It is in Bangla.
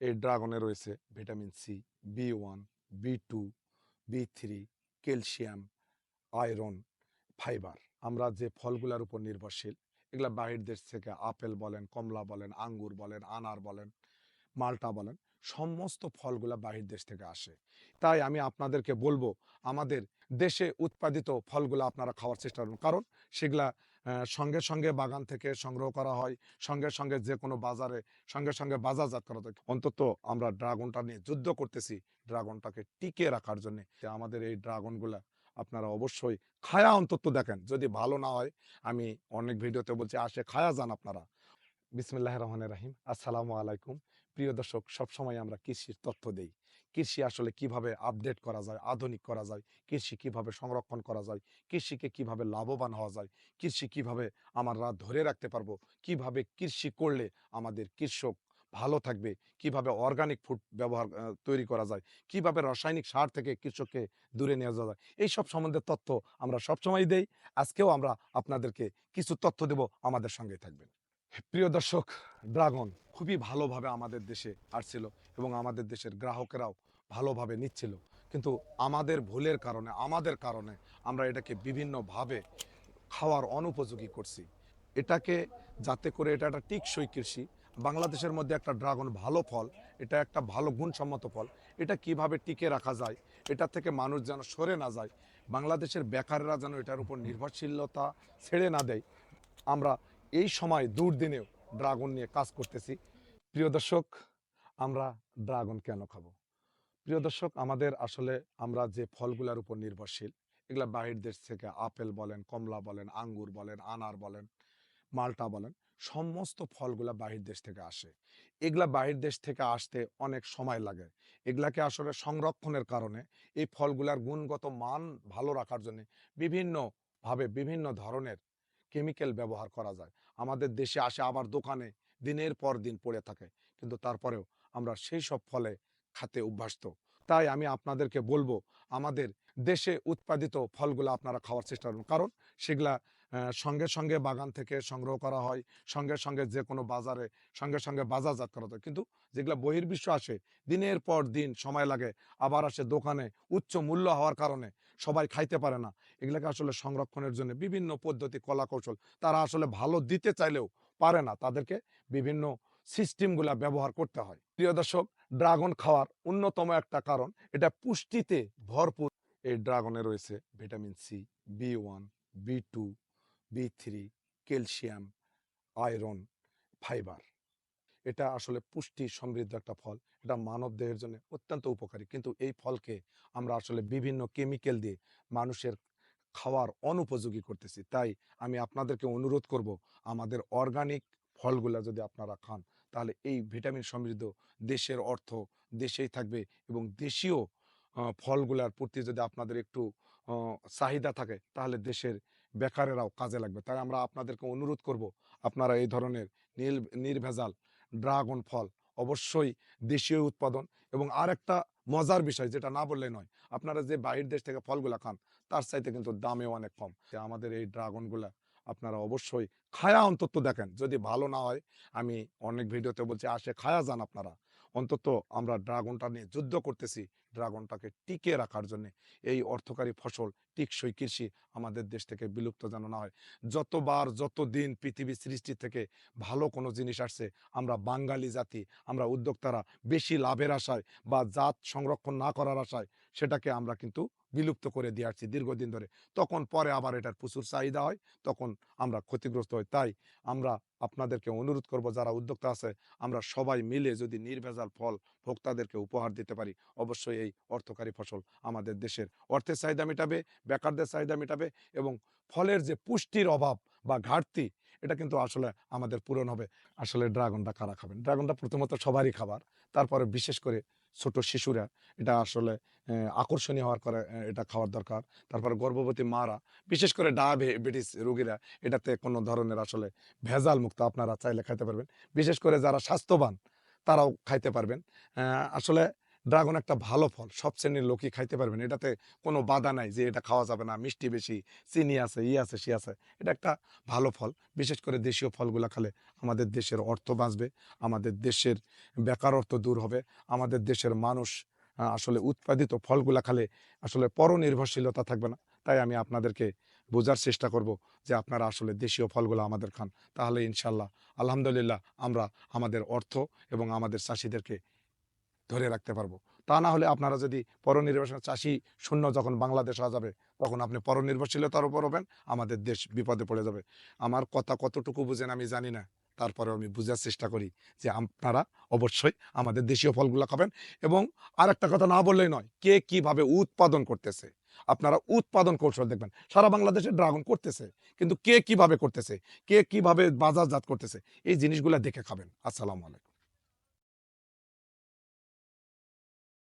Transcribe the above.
এই ড্রাগনে রয়েছে vitamin C, B one, B two, B three, calcium, iron, fibre. আমরা যে ফলগুলোর উপর নির্ভরশীল, এগুলা বাহির দেশ থেকে আপেল বলেন, কমলা বলেন, আঙ্গুর বলেন, আনার বলেন, মালটা বলেন, সমস্ত ফলগুলা বাহির দেশ থেকে আসে। তাই আমি আপনাদেরকে বলব, আমাদের দেশে উৎপাদিত ফলগুলো আপনারা খাওয়ার চেষ্টা করুন। কারণ সেগুলা সঙ্গে সঙ্গে বাগান থেকে সংগ্রহ করা হয়। সঙ্গে সঙ্গে যে কোনো বাজারে সঙ্গে সঙ্গে বাজারজাত করা হয় অন্তত আমরা ড্রাগনটা নিয়ে যুদ্ধ করতেছি ড্রাগনটাকে টিকে রাখার জন্য। আমাদের এই ড্রাগনগুলা আপনারা অবশ্যই খায়া অন্তত দেখেন। যদি ভালো না হয়, আমি অনেক ভিডিওতে বলছি, আসে খায়া যান আপনারা। বিসমিল্লাহ রহমানের রাহিম। আসসালামু আলাইকুম। প্রিয় দর্শক, সবসময় আমরা কৃষির তথ্য দেই। কৃষি আসলে কীভাবে আপডেট করা যায়, আধুনিক করা যায়, কৃষি কীভাবে সংরক্ষণ করা যায়, কৃষিকে কীভাবে লাভবান হওয়া যায়, কৃষি কীভাবে আমরা ধরে রাখতে পারব, কীভাবে কৃষি করলে আমাদের কৃষক ভালো থাকবে, কীভাবে অর্গানিক ফুড ব্যবহার তৈরি করা যায়, কীভাবে রাসায়নিক সার থেকে কৃষককে দূরে নিয়ে যাওয়া যায় এই সব সম্বন্ধে তথ্য আমরা সবসময় দেই। আজকেও আমরা আপনাদেরকে কিছু তথ্য দেব আমাদের সঙ্গে থাকবেন। প্রিয় দর্শক, ড্রাগন খুবই ভালোভাবে আমাদের দেশে আসছিল এবং আমাদের দেশের গ্রাহকেরাও ভালোভাবে নিচ্ছিল। কিন্তু আমাদের ভুলের কারণে, আমাদের কারণে আমরা এটাকে বিভিন্নভাবে খাওয়ার অনুপযোগী করছি। এটাকে যাতে করে এটা একটা টিকসই কৃষি। বাংলাদেশের মধ্যে একটা ড্রাগন ভালো ফল, এটা একটা ভালো গুণসম্মত ফল, এটা কীভাবে টিকে রাখা যায়, এটা থেকে মানুষ যেন সরে না যায়, বাংলাদেশের বেকাররা যেন এটার উপর নির্ভরশীলতা ছেড়ে না দেয়, আমরা এই সময় দুর্দিনেও ড্রাগন নিয়ে কাজ করতেছি। প্রিয় দর্শক, আমরা ড্রাগন কেন খাব? প্রিয় দর্শক, আমাদের আসলে আমরা যে ফলগুলোর উপর নির্ভরশীল, এগুলা বাহির দেশ থেকে আপেল বলেন, কমলা বলেন, আঙ্গুর বলেন, আনার বলেন, মালটা বলেন, সমস্ত ফলগুলা বাহির দেশ থেকে আসে। এগুলা বাহির দেশ থেকে আসতে অনেক সময় লাগে। এগুলাকে আসলে সংরক্ষণের কারণে এই ফলগুলার গুণগত মান ভালো রাখার জন্য বিভিন্নভাবে বিভিন্ন ধরনের কেমিক্যাল ব্যবহার করা যায়। আমাদের দেশে আসে আবার দোকানে, দিনের পর দিন পড়ে থাকে। কিন্তু তারপরেও আমরা সেই সব ফলে খাতে অভ্যস্ত। তাই আমি আপনাদেরকে বলব, আমাদের দেশে উৎপাদিত ফলগুলো আপনারা খাওয়ার চেষ্টা করুন। কারণ সেগুলা সঙ্গে সঙ্গে বাগান থেকে সংগ্রহ করা হয়, সঙ্গে সঙ্গে যে কোনো বাজারে, সঙ্গে সঙ্গে বাজারজাত করা হয় কিন্তু যেগুলো বহির্বিশ্ব আসে, দিনের পর দিন সময় লাগে, আবার আসে দোকানে উচ্চ মূল্য হওয়ার কারণে সবাই খাইতে পারে না। এগুলাকে আসলে সংরক্ষণের জন্য বিভিন্ন পদ্ধতি কলা কৌশল তারা আসলে ভালো দিতে চাইলেও পারে না। তাদেরকে বিভিন্ন সিস্টেমগুলা ব্যবহার করতে হয়। প্রিয় দর্শক, ড্রাগন খাওয়ার অন্যতম একটা কারণ, এটা পুষ্টিতে ভরপুর। এই ড্রাগনে রয়েছে vitamin C, B one, B two B three calcium iron fibre এটা আসলে পুষ্টি সমৃদ্ধ একটা ফল। এটা মানব দেহের জন্য অত্যন্ত উপকারী। কিন্তু এই ফলকে আমরা আসলে বিভিন্ন কেমিক্যাল দিয়ে মানুষের খাওয়ার অনুপযোগী করতেছি। তাই আমি আপনাদেরকে অনুরোধ করব, আমাদের অর্গানিক ফলগুলা যদি আপনারা খান, তাহলে এই ভিটামিন সমৃদ্ধ দেশের অর্থ দেশেই থাকবে এবং দেশীয় ফলগুলার প্রতি যদি আপনাদের একটু চাহিদা থাকে, তাহলে দেশের বেকারেরাও কাজে লাগবে। তাই আমরা আপনাদেরকে অনুরোধ করব, আপনারা এই ধরনের নীল, নির্ভেজাল ড্রাগন ফল অবশ্যই দেশীয় উৎপাদন এবং আর একটা মজার বিষয় যেটা না বললে নয়, আপনারা যে বাহির দেশ থেকে ফলগুলা খান, তার চাইতে কিন্তু দামেও অনেক কম। আমাদের এই ড্রাগনগুলা আপনারা অবশ্যই খায়া অন্তত দেখেন। যদি ভালো না হয়, আমি অনেক ভিডিওতে বলছি, আসে খায়া যান আপনারা। অন্তত আমরা ড্রাগনটা নিয়ে যুদ্ধ করতেছি ড্রাগনটাকে টিকে রাখার জন্য এই অর্থকারী ফসল টিকসই কৃষি আমাদের দেশ থেকে বিলুপ্ত যেন না হয়। যতবার যত দিন পৃথিবী সৃষ্টি থেকে ভালো কোনো জিনিস আসছে, আমরা বাঙালি জাতি, আমরা উদ্যোক্তারা বেশি লাভের আশায় বা জাত সংরক্ষণ না করার আশায় সেটাকে আমরা কিন্তু বিলুপ্ত করে দিয়ে আসছি দীর্ঘদিন ধরে। তখন পরে আবার এটার প্রচুর চাহিদা হয়, তখন আমরা ক্ষতিগ্রস্ত হই। তাই আমরা আপনাদেরকে অনুরোধ করব, যারা উদ্যোক্তা আছে, আমরা সবাই মিলে যদি নির্ভেজাল ফল ভোক্তাদেরকে উপহার দিতে পারি, অবশ্যই অর্থকারী ফসল আমাদের দেশের। অর্থের চাহিদা মেটাবে, বেকারদের চাহিদা মেটাবে এবং ফলের যে পুষ্টির অভাব বা ঘাটতি, এটা কিন্তু আসলে আমাদের পূরণ হবে। আসলে ড্রাগনটা কারা খাবেন? ড্রাগনটা প্রথমত সবারই খাবার, তারপরে বিশেষ করে ছোট শিশুরা, এটা আসলে আকর্ষণীয় হওয়ার করে এটা খাওয়ার দরকার। তারপর গর্ভবতী মারা, বিশেষ করে ডায়াবেটিস রোগীরা, এটাতে কোনো ধরনের আসলে ভেজাল মুক্ত আপনারা চাইলে খাইতে পারবেন। বিশেষ করে যারা স্বাস্থ্যবান, তারাও খাইতে পারবেন। আসলে ড্রাগন একটা ভালো ফল। সব শ্রেণির লোকই খাইতে পারবেন। এটাতে কোনো বাধা নাই যে এটা খাওয়া যাবে না। মিষ্টি বেশি, চিনি আছে, ই আছে, সি আছে। এটা একটা ভালো ফল। বিশেষ করে দেশীয় ফলগুলো খালে আমাদের দেশের অর্থ বাঁচবে, আমাদের দেশের বেকারত্ব দূর হবে, আমাদের দেশের মানুষ আসলে উৎপাদিত ফলগুলা খালে আসলে পরনির্ভরশীলতা থাকবে না। তাই আমি আপনাদেরকে বোঝার চেষ্টা করব যে আপনারা আসলে দেশীয় ফলগুলো আমাদের খান। তাহলে ইনশাল্লাহ, আলহামদুলিল্লাহ আমরা আমাদের অর্থ এবং আমাদের চাষিদেরকে ধরে রাখতে পারব। তা না হলে আপনারা যদি পরনির্ভরশীল চাষি শূন্য যখন বাংলাদেশ হয়ে যাবে, তখন আপনি পরনির্ভরশীলতার উপর হবেন, আমাদের দেশ বিপদে পড়ে যাবে। আমার কথা কতটুকু বুঝেন আমি জানি না। তারপরে আমি বোঝার চেষ্টা করি যে আপনারা অবশ্যই আমাদের দেশীয় ফলগুলো খাবেন এবং আর একটা কথা না বললেই নয়, কে কীভাবে উৎপাদন করতেছে। আপনারা উৎপাদন কৌশল দেখবেন, সারা বাংলাদেশে ড্রাগন করতেছে, কিন্তু কে কীভাবে করতেছে, কে কীভাবে বাজারজাত করতেছে, এই জিনিসগুলো দেখে খাবেন। আসসালামু আলাইকুম।